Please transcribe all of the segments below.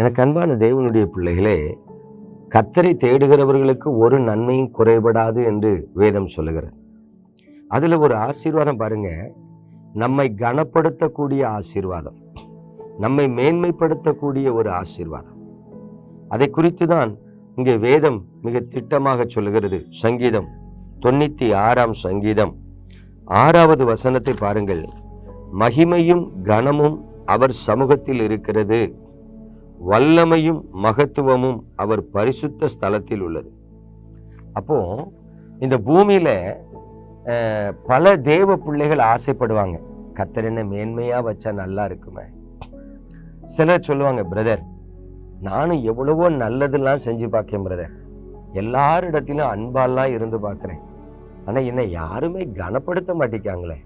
எனக்கு அன்பான தேவனுடைய பிள்ளைகளே கத்தரை தேடுகிறவர்களுக்கு ஒரு நன்மையும் குறைபடாது என்று வேதம் சொல்லுகிறது. அதில் ஒரு ஆசீர்வாதம் பாருங்க. நம்மை கனப்படுத்தக்கூடிய ஆசீர்வாதம். நம்மை மேன்மைப்படுத்தக்கூடிய ஒரு ஆசீர்வாதம். அதை குறித்து தான் இங்கே வேதம் மிக திட்டமாக சொல்லுகிறது. சங்கீதம் தொண்ணூத்தி ஆறாம் சங்கீதம். ஆறாவது வசனத்தை பாருங்கள். மகிமையும் கனமும் அவர் சமூகத்தில் இருக்கிறது. வல்லமையும் மகத்துவமும் அவர் பரிசுத்த ஸ்தலத்தில் உள்ளது. அப்போ இந்த பூமியில பல தேவ பிள்ளைகள் ஆசைப்படுவாங்க. கத்தர் என்ன மேன்மையா வச்சா நல்லா இருக்குமே. சிலர் சொல்லுவாங்க பிரதர் நானும் எவ்வளவோ நல்லதெல்லாம் செஞ்சு பார்க்கேன் பிரதர். எல்லாரிடத்திலும் அன்பாலாம் இருந்து பார்க்குறேன் ஆனா என்னை யாருமே கனப்படுத்த மாட்டேங்காங்களே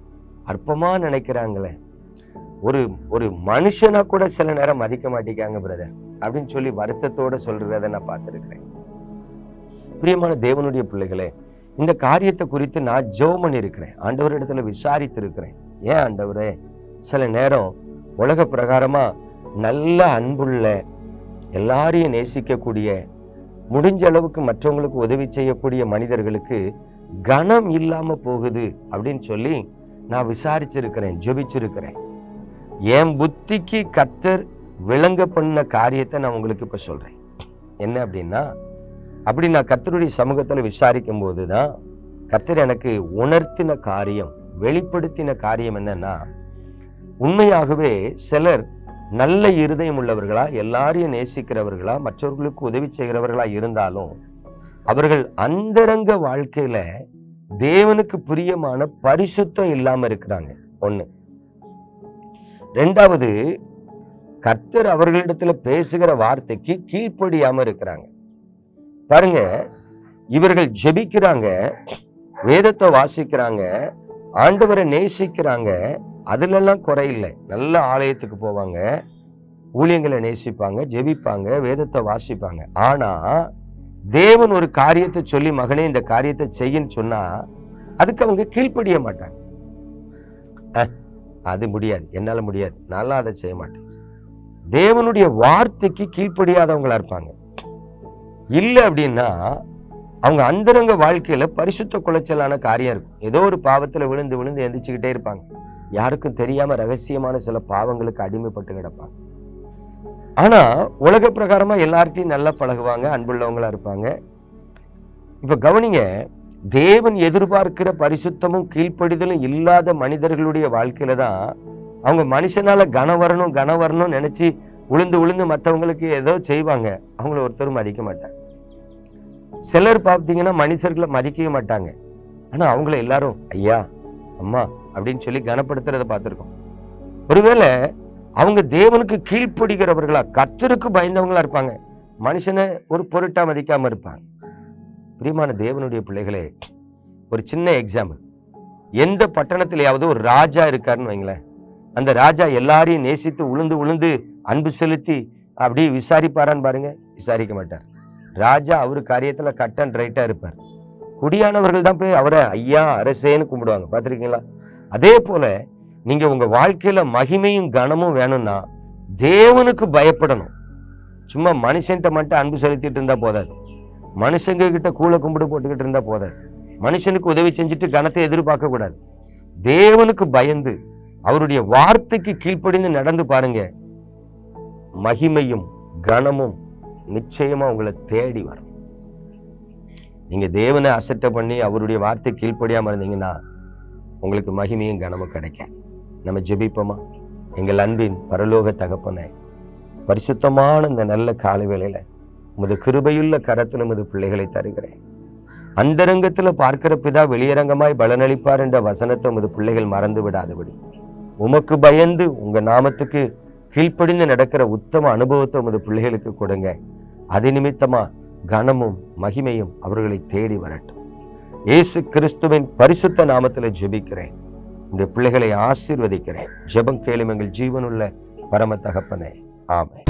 அற்பமா நினைக்கிறாங்களே. ஒரு ஒரு மனுஷனா கூட சில நேரம் மதிக்க மாட்டேங்காங்க பிரதர் அப்படின்னு சொல்லி வருத்தத்தோட சொல்றதை நான் பார்த்துருக்கிறேன். பிரியமான தேவனுடைய பிள்ளைகளே இந்த காரியத்தை குறித்து நான் ஜெபம் பண்ணியிருக்கிறேன். ஆண்டவரிடத்துல விசாரித்து இருக்கிறேன் ஏன் ஆண்டவரே? சில நேரம் உலக பிரகாரமா நல்ல அன்புள்ள எல்லாரையும் நேசிக்கக்கூடிய முடிஞ்ச அளவுக்கு மற்றவங்களுக்கு உதவி செய்யக்கூடிய மனிதர்களுக்கு கனம் இல்லாம போகுது அப்படின்னு சொல்லி நான் விசாரிச்சிருக்கிறேன் ஜெபிச்சிருக்கிறேன். என் புத்திக்கு கத்தர் விளங்க பண்ண காரியத்தை நான் உங்களுக்கு இப்போ சொல்கிறேன் என்ன அப்படின்னா அப்படி நான் கத்தருடைய சமூகத்தில் விசாரிக்கும் போது தான் கத்தர் எனக்கு உணர்த்தின காரியம் வெளிப்படுத்தின காரியம் என்னன்னா உண்மையாகவே சிலர் நல்ல இருதயம் உள்ளவர்களா எல்லாரையும் நேசிக்கிறவர்களா மற்றவர்களுக்கு உதவி செய்கிறவர்களா இருந்தாலும் அவர்கள் அந்தரங்க வாழ்க்கையில தேவனுக்கு பிரியமான பரிசுத்தம் இல்லாம இருக்கிறாங்க. ஒன்று ரெண்டாவது கர்த்தர் அவர்களிடத்துல பேசுகிற வார்த்தைக்கு கீழ்ப்படியாம இருக்கிறாங்க. பாருங்க இவர்கள் ஜெபிக்கிறாங்க வேதத்தை வாசிக்கிறாங்க ஆண்டவரை நேசிக்கிறாங்க அதுலெல்லாம் குறையில்லை நல்ல ஆலயத்துக்கு போவாங்க ஊழியங்களை நேசிப்பாங்க ஜெபிப்பாங்க வேதத்தை வாசிப்பாங்க. ஆனா தேவன் ஒரு காரியத்தை சொல்லி மகனே இந்த காரியத்தை செய்யன்னு சொன்னா அதுக்கு அவங்க கீழ்ப்படிய மாட்டாங்க. அது முடியாது. என்னால் முடியாது. நல்லா அதை செய்ய மாட்டேன். தேவனுடைய வார்த்தைக்கு கீழ்ப்படியாதவங்களா இருப்பாங்க. இல்லை அப்படின்னா அவங்க அந்தரங்க வாழ்க்கையில பரிசுத்த குலைச்சலான காரியம் இருக்கும். ஏதோ ஒரு பாவத்துல விழுந்து விழுந்து எந்திரிச்சுக்கிட்டே இருப்பாங்க. யாருக்கும் தெரியாம ரகசியமான சில பாவங்களுக்கு அடிமைப்பட்டு கிடப்பாங்க. ஆனா உலக பிரகாரமா எல்லார்ட்டையும் நல்லா பழகுவாங்க அன்புள்ளவங்களா இருப்பாங்க. இப்ப கவனிங்க தேவன் எதிர்பார்க்கிற பரிசுத்தமும் கீழ்ப்படிதலும் இல்லாத மனிதர்களுடைய வாழ்க்கையில தான் அவங்க மனுஷனால கனம் வரணும் கனம் வரணும்னு நினைச்சு உளுந்து உளுந்து மற்றவங்களுக்கு ஏதோ செய்வாங்க. அவங்கள ஒருத்தரும் மதிக்க மாட்டாங்க. சிலர் பார்த்தீங்கன்னா மனுஷர்களை மதிக்கவே மாட்டாங்க. ஆனா அவங்கள எல்லாரும் ஐயா அம்மா அப்படின்னு சொல்லி கனப்படுத்துறத பார்த்துருக்கோம். ஒருவேளை அவங்க தேவனுக்கு கீழ்ப்படுகிறவர்களா கத்தருக்கு பயந்தவங்களா இருப்பாங்க. மனுஷனை ஒரு பொருட்டா மதிக்காம இருப்பாங்க. பிரியமான தேவனுடைய பிள்ளைகளே ஒரு சின்ன எக்ஸாம்பிள் எந்த பட்டணத்திலேயாவது ஒரு ராஜா இருக்காருன்னு வைங்களேன். அந்த ராஜா எல்லாரையும் நேசித்து உளுந்து உளுந்து அன்பு செலுத்தி அப்படியே விசாரிப்பாரான்னு பாருங்க விசாரிக்க மாட்டார். ராஜா அவர் காரியத்தில் கட் அண்ட் ரைட்டாக இருப்பார். குடியானவர்கள் தான் போய் அவரை ஐயா அரசேன்னு கும்பிடுவாங்க. பார்த்துருக்கீங்களா? அதே போல நீங்கள் உங்கள் வாழ்க்கையில் மகிமையும் கனமும் வேணும்னா தேவனுக்கு பயப்படணும். சும்மா மனுஷன்ட்ட மட்டும் அன்பு செலுத்திட்டு இருந்தால் போதாது. மனுஷங்க கிட்ட கூலை கும்பிடு போட்டுக்கிட்டு இருந்தா போதாது. மனுஷனுக்கு உதவி செஞ்சுட்டு கனத்தை எதிர்பார்க்க கூடாது. தேவனுக்கு பயந்து அவருடைய வார்த்தைக்கு கீழ்ப்படிந்து நடந்து பாருங்க. மகிமையும் கனமும் நிச்சயமா உங்களை தேடி வரும். நீங்க தேவனை அசட்டை பண்ணி அவருடைய வார்த்தை கீழ்ப்படியாம இருந்தீங்கன்னா உங்களுக்கு மகிமையும் கனமும் கிடைக்காது. நம்ம ஜெபிப்போமா? எங்கள் அன்பின் பரலோக தகப்பனை பரிசுத்தமான இந்த நல்ல காலை வேளையில உமது கிருபையுள்ள கரத்தில் உமது பிள்ளைகளை தருகிறேன். அந்தரங்கத்துல பார்க்கிற பிதா வெளியரங்கமாய் பலனளிப்பார் என்ற வசனத்தை உமது பிள்ளைகள் மறந்து விடாதபடி. உமக்கு பயந்து உங்க நாமத்துக்கு கீழ்ப்படிந்து நடக்கிற உத்தம அனுபவத்தை உமது பிள்ளைகளுக்கு கொடுங்க. அது நிமித்தமா கனமும் மகிமையும் அவர்களை தேடி வரட்டும். இயேசு கிறிஸ்துவின் பரிசுத்த நாமத்துல ஜெபிக்கிறேன். இந்த பிள்ளைகளை ஆசீர்வதிக்கிறேன். ஜெபம் கேளும் எங்கள் ஜீவனுள்ள பரம தகப்பனே. ஆமை